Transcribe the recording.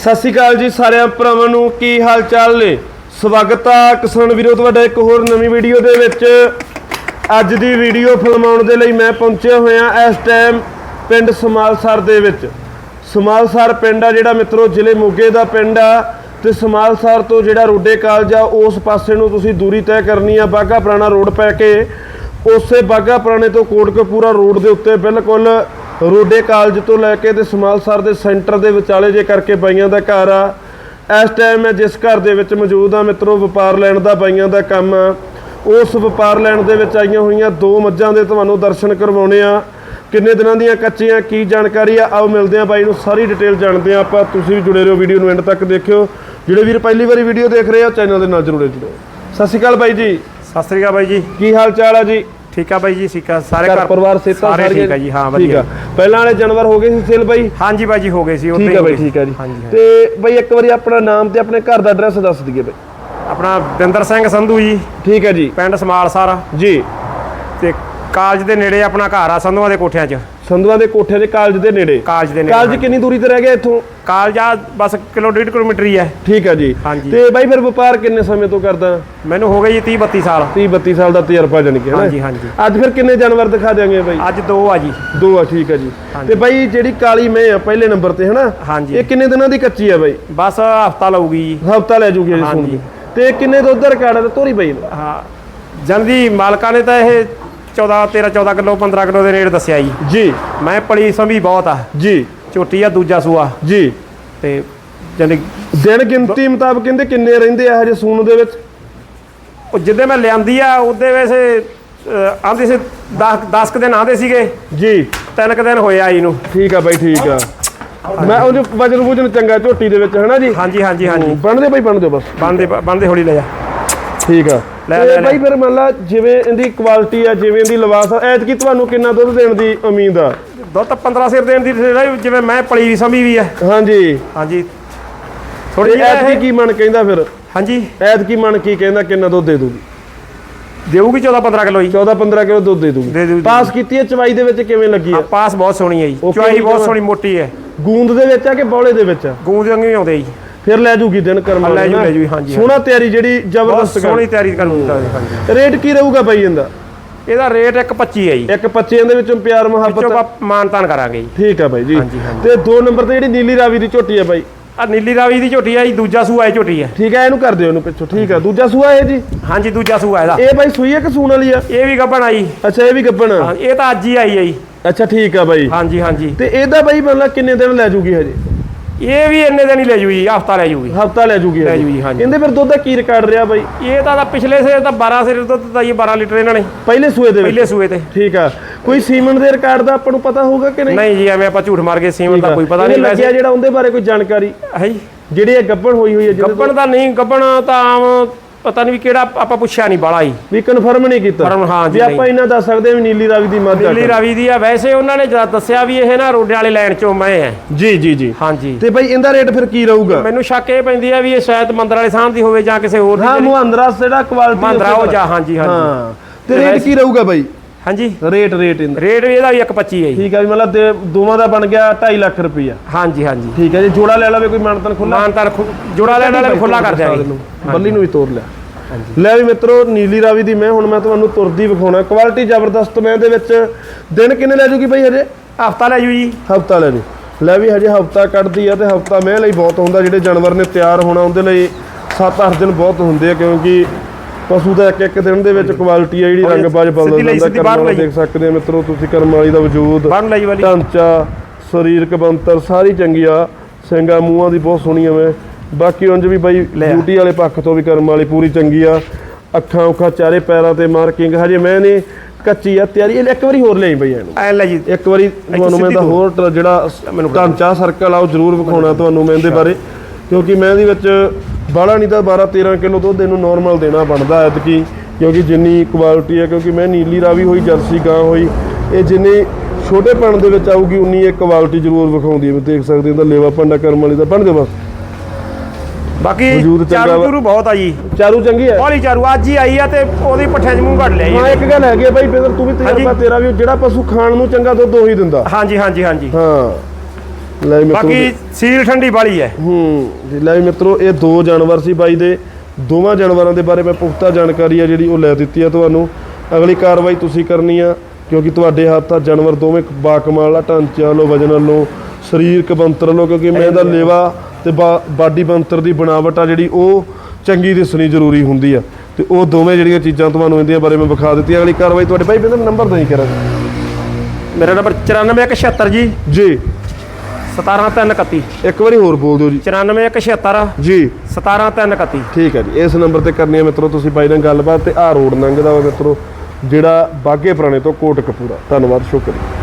ਸਤਿ ਸ਼੍ਰੀ ਅਕਾਲ ਜੀ ਸਾਰਿਆਂ ਭਰਾਵਾਂ ਨੂੰ, ਕੀ ਹਾਲ ਚਾਲ ਨੇ? ਸਵਾਗਤ ਆ ਕਿਸਾਨ ਵੀਰੋ, ਤੁਹਾਡਾ ਇੱਕ ਹੋਰ ਨਵੀਂ ਵੀਡੀਓ ਦੇ ਵਿੱਚ। ਅੱਜ ਦੀ ਵੀਡੀਓ ਫਿਲਮਾਉਣ ਦੇ ਲਈ ਮੈਂ ਪਹੁੰਚਿਆ ਹੋਇਆ ਇਸ ਟਾਈਮ ਪਿੰਡ ਸਮਾਲਸਰ ਦੇ ਵਿੱਚ। ਸਮਾਲਸਰ ਪਿੰਡ ਆ ਜਿਹੜਾ ਮਿੱਤਰੋ, ਜ਼ਿਲ੍ਹੇ ਮੋਗੇ ਦਾ ਪਿੰਡ ਆ ਤੇ ਸਮਾਲਸਰ ਤੋਂ ਜਿਹੜਾ ਰੋਡੇ ਕਾਲਜ ਆ, ਉਸ ਪਾਸੇ ਨੂੰ ਤੁਸੀਂ ਦੂਰੀ ਤੈਅ ਕਰਨੀ ਆ ਬਾਗਾ ਪੁਰਾਣਾ ਰੋਡ ਪੈ ਕੇ। ਉਸੇ ਬਾਗਾ ਪੁਰਾਣੇ ਤੋਂ ਕੋਟਕਪੂਰਾ ਰੋਡ ਦੇ ਉੱਤੇ ਬਿਲਕੁਲ ਰੋਡੇ ਕਾਲਜ ਤੋਂ ਲੈ ਕੇ ਤੇ ਸਮਾਲਸਰ ਦੇ ਸੈਂਟਰ ਦੇ ਵਿਚਾਲੇ ਜੇ ਕਰਕੇ ਬਾਈਆਂ ਦਾ ਘਰ ਆ। ਇਸ ਟਾਈਮ ਮੈਂ ਜਿਸ ਘਰ ਦੇ ਵਿੱਚ ਮੌਜੂਦ ਆ ਮਿੱਤਰੋ ਵਪਾਰ ਲੈਣ ਦਾ ਬਾਈਆਂ ਦਾ ਕੰਮ ਆ। ਉਸ ਵਪਾਰ ਲੈਣ ਦੇ ਵਿੱਚ ਆਈਆਂ ਹੋਈਆਂ ਦੋ ਮੱਝਾਂ ਦੇ ਤੁਹਾਨੂੰ ਦਰਸ਼ਨ ਕਰਵਾਉਣੇ ਆ। ਕਿੰਨੇ ਦਿਨਾਂ ਦੀਆਂ ਕੱਚੀਆਂ ਕੀ ਜਾਣਕਾਰੀ ਆ? ਆਓ ਮਿਲਦੇ ਆ ਬਾਈ ਨੂੰ ਸਾਰੀ ਡਿਟੇਲ ਜਾਣਦੇ ਆ ਆਪਾਂ। ਤੁਸੀਂ ਵੀ ਜੁੜੇ ਰਹੋ ਵੀਡੀਓ ਨੂੰ ਐਂਡ ਤੱਕ ਦੇਖਿਓ। ਜਿਹੜੇ ਵੀਰ ਪਹਿਲੀ ਵਾਰੀ ਵੀਡੀਓ ਦੇਖ ਰਹੇ ਆ ਚੈਨਲ ਦੇ ਨਾਲ ਜਰੂਰ ਜੁੜੋ। ਸਤਿ ਸ਼੍ਰੀ ਅਕਾਲ ਬਾਈ ਜੀ। ਸਤਿ ਸ੍ਰੀ ਅਕਾਲ ਬਾਈ ਜੀ। ਕੀ ਹਾਲ ਚਾਲ ਆ ਜੀ? ਠੀਕ ਆ ਬਾਈ ਜੀ ਠੀਕ ਆ। ਸਾਰੇ ਘਰ ਪਰਿਵਾਰ ਸੇਤਾ ਸਾਰੇ ਠੀਕ ਆ ਜੀ ਹਾਂ ਆ। ਵਧੀਆ ਪਹਿਲਾਂ ਵਾਲੇ ਜਾਨਵਰ ਹੋ ਗਏ ਸੀ ਸੇਲ ਬਾਈ? ਹਾਂਜੀ ਬਾਈ ਜੀ ਹੋ ਗਏ ਸੀ ਉੱਥੇ ਠੀਕ ਆ ਬਾਈ। ਠੀਕ ਆ ਜੀ। ਤੇ ਬਾਈ ਇੱਕ ਵਾਰੀ ਆਪਣਾ ਨਾਮ ਤੇ ਆਪਣੇ ਘਰ ਦਾ ਐਡਰੈਸ ਦੱਸ ਦਈਏ ਬਾਈ। ਆਪਣਾ ਬਿੰਦਰ ਸਿੰਘ ਸੰਧੂ ਜੀ। ਠੀਕ ਹੈ ਜੀ। ਪਿੰਡ ਸਮਾਲਸਰ ਜੀ। ਤੇ ਕਾਲਜ ਦੇ ਨੇੜੇ ਆਪਣਾ ਘਰ ਆ ਸੰਧੂਆਂ ਦੇ ਕੋਠਿਆਂ 'ਚ। ਸੰਧੂਆਂ ਦੇ ਕੋਠੇ ਦੇ ਕਾਲਜ ਦੇ ਨੇੜੇ? ਕਾਲਜ ਦੇ ਨੇੜੇ ਕਾਲਜ। ਕਿੰਨੀ ਦੂਰੀ ਤੇ ਰਹਿ ਗਿਆ ਇੱਥੋਂ? ਕਾਲਜ ਆ ਬਸ ਕਿਲੋ ਡੇਢ ਕਿਲੋਮੀਟਰ ਹੀ ਹੈ। ਠੀਕ ਹੈ ਜੀ। ਤੇ ਬਾਈ ਫਿਰ ਵਪਾਰ ਕਿੰਨੇ ਸਮੇਂ ਤੋਂ ਕਰਦਾ? ਮੈਨੂੰ ਹੋ ਜੀ 30 32 ਸਾਲ। 30 32 ਸਾਲ ਦਾ ਤਜਰਬਾ ਜਾਣੀ ਕਿ? ਹਾਂਜੀ, ਹਾਂਜੀ। ਅੱਜ ਫਿਰ ਕਿੰਨੇ ਜਾਨਵਰ ਦਿਖਾ ਦਿਆਂਗੇ ਬਾਈ? ਅੱਜ ਦੋ ਆ ਜੀ। ਦੋ ਆ ਠੀਕ ਹੈ ਜੀ। ਤੇ ਬਾਈ ਜਿਹੜੀ ਕਾਲੀ ਮੈਂ ਆ ਪਹਿਲੇ ਨੰਬਰ ਤੇ ਹਨਾ ਹਾਂਜੀ। ਇਹ ਕਿੰਨੇ ਦਿਨਾਂ ਦੀ ਕੱਚੀ ਆ ਬਾਈ? ਬਸ ਹਫਤਾ ਲਊਗੀ ਜੀ। ਹਫਤਾ ਲੈ ਜੂਗੀ ਜੀ ਸੁਣ ਹਾਂਜੀ। ਕੇ ਤੇ ਕਿੰਨੇ ਦੁੱਧ ਦਾ ਰਿਕਾਰਡ ਹੈ ਤੋਰੀ ਬਾਈ ਦਾ ਹਾਂ। ਜਲਦੀ ਮਾਲਕਾਂ ਨੇ ਤਾਂ ਇਹ 14 13 14 ਕਿਲੋ 15 ਕਿਲੋ ਦੇ ਰੇਟ ਦੱਸਿਆ ਜੀ। ਜੀ। ਮੈਂ ਪਲੀ ਸੰਭੀ ਬਹੁਤ ਆ। ਜੀ। ਝੋਟੀ ਆ ਦੂਜਾ ਸੂਆ। ਜੀ। ਤੇ ਜਾਨੀ ਦਿਨ ਗਿਣਤੀ ਮੁਤਾਬਕ ਕਹਿੰਦੇ ਕਿੰਨੇ ਰਹਿੰਦੇ ਆ ਹਜੇ ਸੂਣ ਦੇ ਵਿੱਚ? ਉਹ ਜਿੱਦੇ ਮੈਂ ਲਿਆਂਦੀ ਆ ਉਹਦੇ ਵੈਸੇ ਆਂਦੇ ਸੀ 10 10 ਦਿਨ ਆਂਦੇ ਸੀਗੇ। ਜੀ। ਤਿੰਨ ਕੁ ਦਿਨ ਹੋਏ ਆਈ ਨੂੰ। ਠੀਕ ਆ ਬਾਈ ਠੀਕ ਆ। ਮੈਂ ਉਹਦੇ ਵਜਨ ਵੁਜਨ ਚੰਗਾ ਝੋਟੀ ਦੇ ਵਿੱਚ ਹਨਾ ਜੀ? ਹਾਂਜੀ ਹਾਂਜੀ ਹਾਂਜੀ। ਬਣਦੇ ਬਾਈ ਬਣਦੇ ਬਸ। ਬੰਦੇ ਬੰਦੇ ਹੌਲੀ ਲੈ ਜਾ। ਠੀਕ ਆ। ਲੈ, ਲੈ। ਬਾਈ ਫਿਰ ਮੰਨ ਲਾ ਜਿਵੇਂ ਇਹਦੀ ਕੁਆਲਿਟੀ ਆ ਜਿਵੇਂ ਇਹਦੀ ਲਿਬਾਸ ਆ ਐਤਕੀ ਤੁਹਾਨੂੰ ਕਿੰਨਾ ਦੁੱਧ ਦੇਣ ਦੀ ਉਮੀਦ ਆ? ਦੁੱਧ ਤਾਂ 15 ਸਿਰ ਦੇਣ ਦੀ ਜਿਵੇਂ ਮੈਂ ਪਲੀ ਸੰਭੀ ਵੀ ਆ। ਹਾਂਜੀ। ਹਾਂਜੀ। ਥੋੜੀ ਜਿਹੀ ਐਤਕੀ ਕੀ ਮਨ ਕਹਿੰਦਾ ਫਿਰ? ਹਾਂਜੀ। ਐਤਕੀ ਮਨ ਕੀ ਕਹਿੰਦਾ ਕਿੰਨਾ ਦੁੱਧ ਦੇ ਦੂਗੀ? ਦੇਊਗੀ 14 15 ਕਿਲੋ ਜੀ। 14 15 ਕਿਲੋ ਦੁੱਧ ਦੇ ਦੇ ਦੂਗੀ। ਪਾਸ ਕੀਤੀ ਹੈ ਚਵਾਈ ਦੇ ਵਿੱਚ ਕਿਵੇਂ ਲੱਗੀ ਆ? ਆ ਪਾਸ ਬਹੁਤ ਸੋਹਣੀ ਹੈ ਜੀ। ਜੀ, ਬਹੁਤ। ਸੋਹਣੀ ਮੋਟੀ ਹੈ। ਗੂੰਦ ਦੇ ਵਿੱਚ ਆ ਕਿ ਬੌਲੇ ਦੇ ਵਿੱਚ ਆ? ਗੂੰਦ ਵਾਂਗੂ ਆਉਂਦੇ ਜੀ। ਫਿਰ ਲੈ ਜੂਗੀ ਦਿਨ ਕਰਮ ਲੈ ਜੂ, ਨਾ। ਲੈ ਜੂ, ਹਾਂਜੀ, ਸੋਹਣਾ ਤਿਆਰੀ ਜਿਹੜੀ ਬਹੁਤ ਜ਼ਬਰਦਸਤ ਸੋਹਣੀ ਤਿਆਰੀ ਕਰਨ ਦਿੱਤਾ ਜੀ, ਹਾਂਜੀ ਰੇਟ ਕੀ ਰਹੂਗਾ ਬਾਈ ਇਹਦਾ? ਇਹਦਾ ਰੇਟ 1.25 ਹੈ ਜੀ। ਇੱਕ 25 ਦੇ ਵਿੱਚੋਂ ਪਿਆਰ ਵਿੱਚੋਂ ਮੁਹੱਬਤ। ਆਪਾਂ ਮਾਨਤਾਨ ਕਰਾਂਗੇ ਜੀ। ਠੀਕ ਆ ਬਾਈ ਜੀ। ਹਾਂਜੀ, ਹਾਂਜੀ। ਤੇ ਦੋ ਨੰਬਰ ਤੇ ਜਿਹੜੀ ਨੀਲੀ ਰਾਵੀ ਦੀ ਝੋਟੀ ਆ ਬਾਈ। ਆ ਨੀਲੀ ਰਾਵੀ ਦੀ ਝੋਟੀ ਆ ਜੀ ਦੂਜਾ ਸੂਆ ਇਹ ਝੋਟੀ ਹੈ ਠੀਕ ਆ ਇਹਨੂੰ ਕਰ ਦਿਓ ਇਹਨੂੰ ਪਿੱਛੋਂ। ਠੀਕ ਆ ਦੂਜਾ ਸੂਆ ਇਹ ਜੀ? ਹਾਂਜੀ ਦੂਜਾ ਸੂਆ ਇਹਦਾ। ਇਹ ਬਾਈ ਸੂਈ ਆ ਕਿ ਸੂਣ ਵਾਲੀ ਆ? ਇਹ ਵੀ ਗੱਭਣ ਆਈ ਅੱਛਾ ਇਹ ਵੀ ਹਾਂ ਇਹ ਤਾਂ ਅੱਜ ਹੀ ਆਈ ਹੈ ਜੀ। ਅੱਛਾ ਠੀਕ ਆ ਬਾਈ। ਹਾਂਜੀ ਹਾਂਜੀ। ਤੇ ਇਹਦਾ ਬਾਈ ਮਤਲਬ ਕਿੰਨੇ ਦਿਨ ਲੈ ਜੂਗੀ ਹਜੇ? ਇਹ ਵੀ ਇੰਨੇ ਦਿਨ ਹੀ ਲੈ ਜੂਗੀ ਹਫਤਾ ਲੈ ਜੂਗੀ। ਹਫਤਾ ਲੈ ਜੂਗੀ ਲੈ। ਜੂਗੀ, ਹਾਂਜੀ। ਕਹਿੰਦੇ ਫਿਰ ਦੁੱਧ ਦਾ ਕੀ ਰਿਕਾਰਡ ਰਿਹਾ ਬਾਈ? ਇਹ ਤਾਂ ਤਾਂ ਪਿਛਲੇ ਸੇ ਤਾਂ 12 ਸਿਰ ਦੁੱਧ ਦਿੱਤਾ ਜੀ 12 ਲੀਟਰ ਇਹਨਾਂ ਨੇ। ਪਹਿਲੇ ਸੂਏ ਦੇ ਪਹਿਲੇ ਸੂਏ ਤੇ। ਠੀਕ ਆ। ਕੋਈ ਸੀਮਨ ਦੇ ਰਿਕਾਰਡ ਦਾ ਆਪਾਂ ਨੂੰ ਪਤਾ ਹੋਊਗਾ ਕਿ ਨਹੀਂ? ਨਹੀਂ ਜੀ ਐਵੇਂ ਆਪਾਂ ਝੂਠ ਮਾਰ ਕੇ ਸੀਮਨ ਦਾ। ਕੋਈ ਪਤਾ ਨਹੀਂ ਲੱਗਿਆ ਜਿਹੜਾ ਉਹਦੇ ਬਾਰੇ ਕੋਈ ਜਾਣਕਾਰੀ? ਹੈ ਜੀ। ਜਿਹੜੀ ਇਹ ਗੱਬਣ ਹੋਈ ਹੋਈ ਹੈ ਗੱਬਣ ਦਾ ਨਹੀਂ ਗੱਬਣ ਤਾਂ ਆਮ ਪਤਾ ਨਹੀਂ ਵੀ ਕਿਹੜਾ ਆਪਾਂ ਪੁੱਛਿਆ ਨਹੀਂ ਬਾਲਾ ਜੀ ਵੀ ਕਨਫਰਮ ਨਹੀਂ ਕੀਤਾ। Confirm, ਹਾਂ ਜੀ, ਵੀ ਆਪਾਂ ਇਹਨਾਂ ਦੱਸ ਸਕਦੇ ਹਾਂ ਵੀ ਨੀਲੀ ਰਾਵੀ ਦੀ ਮੱਝ ਆ ਨੀਲੀ ਰਾਵੀ ਦੀ ਆ। ਵੈਸੇ ਉਹਨਾਂ ਨੇ ਜਦ ਦੱਸਿਆ ਵੀ ਇਹ ਨਾ ਰੋਡੇ ਵਾਲੇ ਲਾਈਨ ਚੋਂ ਮੈਂ ਹੈ ਜੀ ਜੀ ਜੀ। ਹਾਂਜੀ ਤੇ ਬਾਈ ਇਹਦਾ ਰੇਟ ਫਿਰ ਕੀ ਰਹੂਗਾ? ਮੈਨੂੰ ਸ਼ੱਕ ਇਹ ਪੈਂਦੀ ਆ ਵੀ ਇਹ ਸ਼ਾਇਦ ਮੰਦਰ ਵਾਲੇ ਸਾਹਮਣੇ ਦੀ ਹੋਵੇ ਜਾਂ ਕਿਸੇ ਹੋਰ ਦੀ ਹਾਂ ਮੁਹੰਦਰਾ ਜਿਹੜਾ ਕੁਆਲਿਟੀ ਮਹਿੰਦਰਾ ਉਹ ਜਾਂ ਹਾਂਜੀ ਹਾਂਜੀ ਹਾਂ ਤੇ ਰੇਟ ਕੀ ਰਹੂਗਾ ਬਾਈ? ਹਾਂਜੀ। ਰੇਟ ਰੇਟ ਇਹਦਾ। ਰੇਟ ਵੀ ਇਹਦਾ ਵੀ 1.25 ਹੈ ਜੀ। ਠੀਕ ਆ ਵੀ ਮਤਲਬ ਦੇ- ਦੋਵਾਂ ਦਾ ਬਣ ਗਿਆ 2.5 ਲੱਖ ਰੁਪਈਆ। ਹਾਂਜੀ ਹਾਂਜੀ। ਠੀਕ ਹੈ ਜੀ ਜੋੜਾ ਲੈ ਲਵੇ ਕੋਈ ਮਾਨਤਨ ਖੁੱਲਾ ਮਾਨਤਾਰ ਜੋੜਾ ਲੈਣ ਵਾਲੇ ਖੁੱਲਾ ਕਰ ਦਿਆਂਗੇ। ਬੱਲੀ ਨੂੰ ਵੀ ਤੋੜ ਲਿਆ। ਲੈ ਵੀ ਮਿੱਤਰੋ ਨੀਲੀ ਰਾਵੀ ਦੀ ਮੈਂ ਹੁਣ ਮੈਂ ਤੁਹਾਨੂੰ ਤੁਰਦੀ ਵਿਖਾਉਣਾ। ਕੁਆਲਿਟੀ ਜ਼ਬਰਦਸਤ ਮੈਂ ਦੇ ਵਿੱਚ ਦਿਨ ਕਿੰਨੇ ਲੈ ਜੂਗੀ ਬਾਈ ਹਜੇ? ਹਫਤਾ ਲੈ ਜੂ ਜੀ। ਹਫਤਾ ਲੈ ਜੂ। ਲੈ ਵੀ ਹਜੇ ਹਫਤਾ ਕੱਢਦੀ ਆ ਤੇ ਹਫਤਾ ਮੈਂ ਲਈ ਬਹੁਤ ਹੁੰਦਾ। ਜਿਹੜੇ ਜਾਨਵਰ ਨੇ ਤਿਆਰ ਹੋਣਾ ਉਹਦੇ ਲਈ 7-8 ਦਿਨ ਬਹੁਤ ਹੁੰਦੇ ਆ ਕਿਉਂਕਿ ਪਸ਼ੂ ਦਾ ਇੱਕ ਇੱਕ ਦਿਨ ਦੇ ਵਿੱਚ ਕੁਆਲਿਟੀ ਆ ਜਿਹੜੀ ਹੋਰ ਰੰਗ ਬਾਜ ਬਦਲ ਲਈ, ਜਾਂਦਾ ਕਰਮ ਲਈ। ਦੇਖ ਸਕਦੇ ਆ ਮਿੱਤਰੋ ਤੁਸੀਂ ਕਰਮ ਵਾਲੀ ਦਾ ਵਜੂਦ ਲਈ ਢਾਂਚਾ ਸਰੀਰਕ ਬੰਤਰ ਸਾਰੀ ਚੰਗੀ ਆ। ਸਿੰਘਾਂ ਮੂੰਹਾਂ ਦੀ ਬਹੁਤ ਸੋਹਣੀ ਮੈਂ ਬਾਕੀ ਉਂਝ ਵੀ ਬਾਈ। ਬਿਊਟੀ ਵਾਲੇ ਪੱਖ ਤੋਂ ਵੀ ਕਰਮ ਵਾਲੀ ਪੂਰੀ ਚੰਗੀ ਆ। ਅੱਖਾਂ ਉਖਾਂ ਚਾਰੇ ਪੈਰਾਂ ਤੇ ਮਾਰਕਿੰਗ ਹਜੇ ਮੈਂ ਨੇ ਕੱਚੀ ਆ ਤਿਆਰੀ ਇਹ ਇੱਕ ਵਾਰੀ ਹੋਰ ਲਿਆਈ ਬਈ ਇਹਨੂੰ। ਐ ਲੈ ਜੀ। ਇੱਕ ਵਾਰੀ ਤੁਹਾਨੂੰ ਮੈਂ ਤੋਰ। ਹੋਰ ਜਿਹੜਾ ਮੈਨੂੰ ਢਾਂਚਾ ਸਰਕਲ ਆ ਉਹ ਜ਼ਰੂਰ ਵਿਖਾਉਣਾ ਤੁਹਾਨੂੰ ਮੈਂ ਇਹਦੇ ਬਾਰੇ। ਕਿਉਂਕਿ ਮੈਂ ਇਹਦੇ ਵਿੱਚ ਬਾਹਲਾ ਨਹੀਂ ਤਾਂ 12 13 ਕਿਲੋ ਦੁੱਧ ਇਹਨੂੰ ਨਾਰਮਲ ਦੇਣਾ ਬਣਦਾ ਐਤਕੀ ਕਿਉਂਕਿ ਜਿੰਨੀ ਕੁਆਲਿਟੀ ਹੈ ਕਿਉਂਕਿ ਮੈਂ ਨੀਲੀ ਰਾਵੀ ਹੋਈ ਜਰਸੀ ਗਾਂ ਹੋਈ ਇਹ ਜਿੰਨੀ ਛੋਟੇ ਪਣ ਦੇ ਵਿੱਚ ਆਊਗੀ ਉਨੀ ਇਹ ਕੁਆਲਿਟੀ ਜ਼ਰੂਰ ਵਿਖਾਉਂਦੀ ਹੈ। ਦੇਖ ਸਕਦੇ ਹੋ ਤਾਂ ਲੇਵਾ ਪੰਡਾ ਕਰਮ ਵਾਲੀ ਦਾ ਬਣ ਦਿਓ ਬਸ। ਬਾਕੀ ਚਾਰੂ। ਚੂਰੂ ਬਹੁਤ ਆ ਜੀ। ਚਾਰੂ ਚੰਗੀ ਹੈ? ਹੌਲੀ ਚਾਰੂ ਅੱਜ ਹੀ ਆਈ ਆ ਤੇ ਉਹਦੀ ਪੱਠੇ 'ਚ ਮੂੰਹ ਕੱਢ ਲਿਆ ਹਾਂ ਜੀ ਇੱਕ ਗੱਲ ਹੈਗੀ ਆ ਬਾਈ ਫਿਰ ਤੂੰ ਵੀ। ਤੇਰਾ ਵੀ ਜਿਹੜਾ ਪਸ਼ੂ ਖਾਣ ਨੂੰ ਚੰਗਾ ਦੁੱਧ ਉਹੀ ਦਿੰਦਾ। ਹਾਂਜੀ ਹਾਂਜੀ ਹਾਂਜੀ। ਹਾਂ। ਲੈ ਵੀ ਮਿੱਤਰੋ ਬਾਕੀ ਸੀਲ ਠੰਡੀ ਵਾਲੀ ਹੈ। ਹੂੰ ਜੀ ਲੈ ਵੀ ਮਿੱਤਰੋ ਇਹ ਦੋ ਜਾਨਵਰ ਸੀ ਬਾਈ ਦੇ। ਦੋਵਾਂ ਜਾਨਵਰਾਂ ਦੇ ਬਾਰੇ ਮੈਂ ਪੁਖਤਾ ਜਾਣਕਾਰੀ ਆ ਜਿਹੜੀ ਉਹ ਲੈ ਦਿੱਤੀ ਆ ਤੁਹਾਨੂੰ। ਅਗਲੀ ਕਾਰਵਾਈ ਤੁਸੀਂ ਕਰਨੀ ਆ ਕਿਉਂਕਿ ਤੁਹਾਡੇ ਹੱਥ ਆ ਜਾਨਵਰ ਦੋਵੇਂ ਬਾਕਮਾਲ ਆ ਢਾਂਚੇ ਵੱਲੋਂ ਵਜਨ ਵੱਲੋਂ ਸਰੀਰਕ ਬੰਤਰ ਵੱਲੋਂ ਕਿਉਂਕਿ ਮੈਂ ਦਾ ਲੇਵਾ ਤੇ ਬਾਡੀ ਬੰਤਰ ਦੀ ਬਣਾਵਟ ਆ ਜਿਹੜੀ ਉਹ ਚੰਗੀ ਦਿਸਣੀ ਜ਼ਰੂਰੀ ਹੁੰਦੀ ਆ। ਤੇ ਉਹ ਦੋਵੇਂ ਜਿਹੜੀਆਂ ਚੀਜ਼ਾਂ ਤੁਹਾਨੂੰ ਇਹਦੀਆਂ ਬਾਰੇ ਮੈਂ ਵਿਖਾ ਦਿੱਤੀ ਅਗਲੀ ਕਾਰਵਾਈ ਤੁਹਾਡੇ ਭਾਈ ਬਿੰਦਰ ਨੰਬਰ ਨਹੀਂ ਕਰਾਂ। ਮੇਰਾ ਨੰਬਰ 94176 ਜੀ। ਜੀ। 17331 ਇੱਕ ਵਾਰੀ ਹੋਰ ਬੋਲ ਦਿਓ ਜੀ। 94176 ਜੀ। 17331 ਠੀਕ ਹੈ ਜੀ ਇਸ ਨੰਬਰ ਤੇ ਕਰਨੀ ਹੈ ਮਿੱਤਰੋ ਤੁਸੀਂ ਬਾਈ ਨਾਲ ਗੱਲਬਾਤ ਤੇ ਆਹ ਰੋਡ ਲੰਘਦਾ ਵਾ ਮਿੱਤਰੋ ਜਿਹੜਾ ਬਾਗੇ ਪੁਰਾਣੇ ਤੋਂ ਕੋਟ ਕਪੂਰਾ ਧੰਨਵਾਦ ਸ਼ੁਕਰੀਆ।